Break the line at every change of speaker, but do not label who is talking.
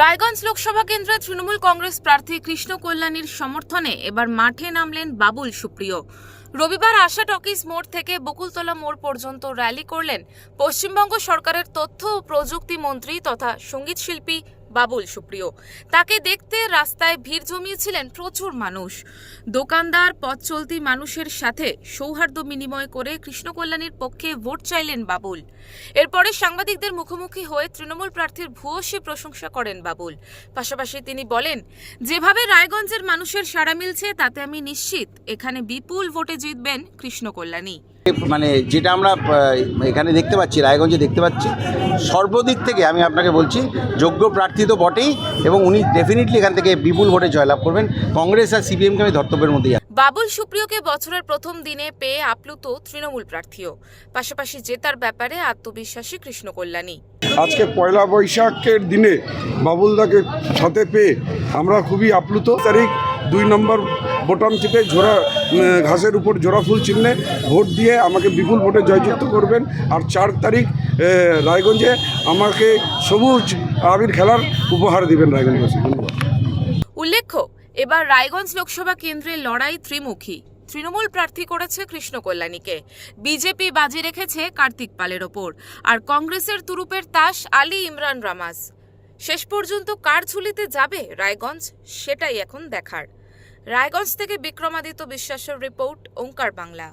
রায়গঞ্জ লোকসভা কেন্দ্রে তৃণমূল কংগ্রেস প্রার্থী কৃষ্ণ কল্যাণীর সমর্থনে এবার মাঠে নামলেন বাবুল সুপ্রিয়। রবিবার আশা টকিস মোড় থেকে বকুলতলা মোড় পর্যন্ত র্যালি করলেন পশ্চিমবঙ্গ সরকারের তথ্য ও প্রযুক্তি মন্ত্রী তথা সংগীত শিল্পী বাবুল সুপ্রিয়। তাকে দেখতে রাস্তায় ভিড় জমিয়েছিলেন প্রচুর মানুষ। দোকানদার পথ চলতি মানুষের সাথে সৌহার্দ্য বিনিময় করে কৃষ্ণ কল্যাণীর পক্ষে ভোট চাইলেন বাবুল। এরপরে সাংবাদিকদের মুখোমুখি হয়ে তৃণমূল প্রার্থীর ভূয়সী প্রশংসা করেন বাবুল। পাশাপাশি তিনি বলেন, যেভাবে রায়গঞ্জের মানুষের সাড়া মিলছে, তাতে আমি নিশ্চিত এখানে বিপুল ভোটে জিতবেন কৃষ্ণ কল্যাণী
মানে যেটা আমরা এখানে দেখতে পাচ্ছি রায়গঞ্জে দেখতে পাচ্ছি সর্বদিক থেকে আমি আপনাকে বলছি যোগ্য প্রার্থী তো বটেই এবং উনি ডেফিনেটলি এখান থেকে বিপুল ভোটে জয়লাভ করবেন। কংগ্রেস আর সিপিএমকে আমি ধর্তব্যের মধ্যেই রাখি।
বাবুল সুপ্রিয়কে বছরের প্রথম দিনে পেয়ে আপ্লুত তৃণমূল প্রার্থীও। পাশাপাশি জেতার ব্যাপারে আত্মবিশ্বাসী কৃষ্ণ কল্যাণী
আজকে পয়লা বৈশাখের দিনে বাবুলদাকে সাথে পেয়ে আমরা খুবই আপ্লুত। তারিখ দুই নম্বর বোটাম চিপে ঝোড়া ঘাসের উপর জোড়া ফুল চিহ্নে ভোট দিয়ে আমাকে বিপুল ভোটে জয়যুক্ত করবেন। আর চার তারিখ রায়গঞ্জে আমাকে সবুজ আবির খেলার উপহার দিবেন রায়গঞ্জবাসী।
উল্লেখ্য, এবার রায়গঞ্জ লোকসভা কেন্দ্রের লড়াই ত্রিমুখী। তৃণমূল প্রার্থী করেছে কৃষ্ণ কল্যাণীকে। বিজেপি বাজি রেখেছে কার্তিক পালের ওপর। আর কংগ্রেসের তুরুপের তাস আলী ইমরান রামাজ শেষ পর্যন্ত কার ঝুলিতে যাবে রায়গঞ্জ, সেটাই এখন দেখার। রায়গঞ্জ থেকে বিক্রমাদিত্য বিশ্বাসের রিপোর্ট ওঙ্কার বাংলা।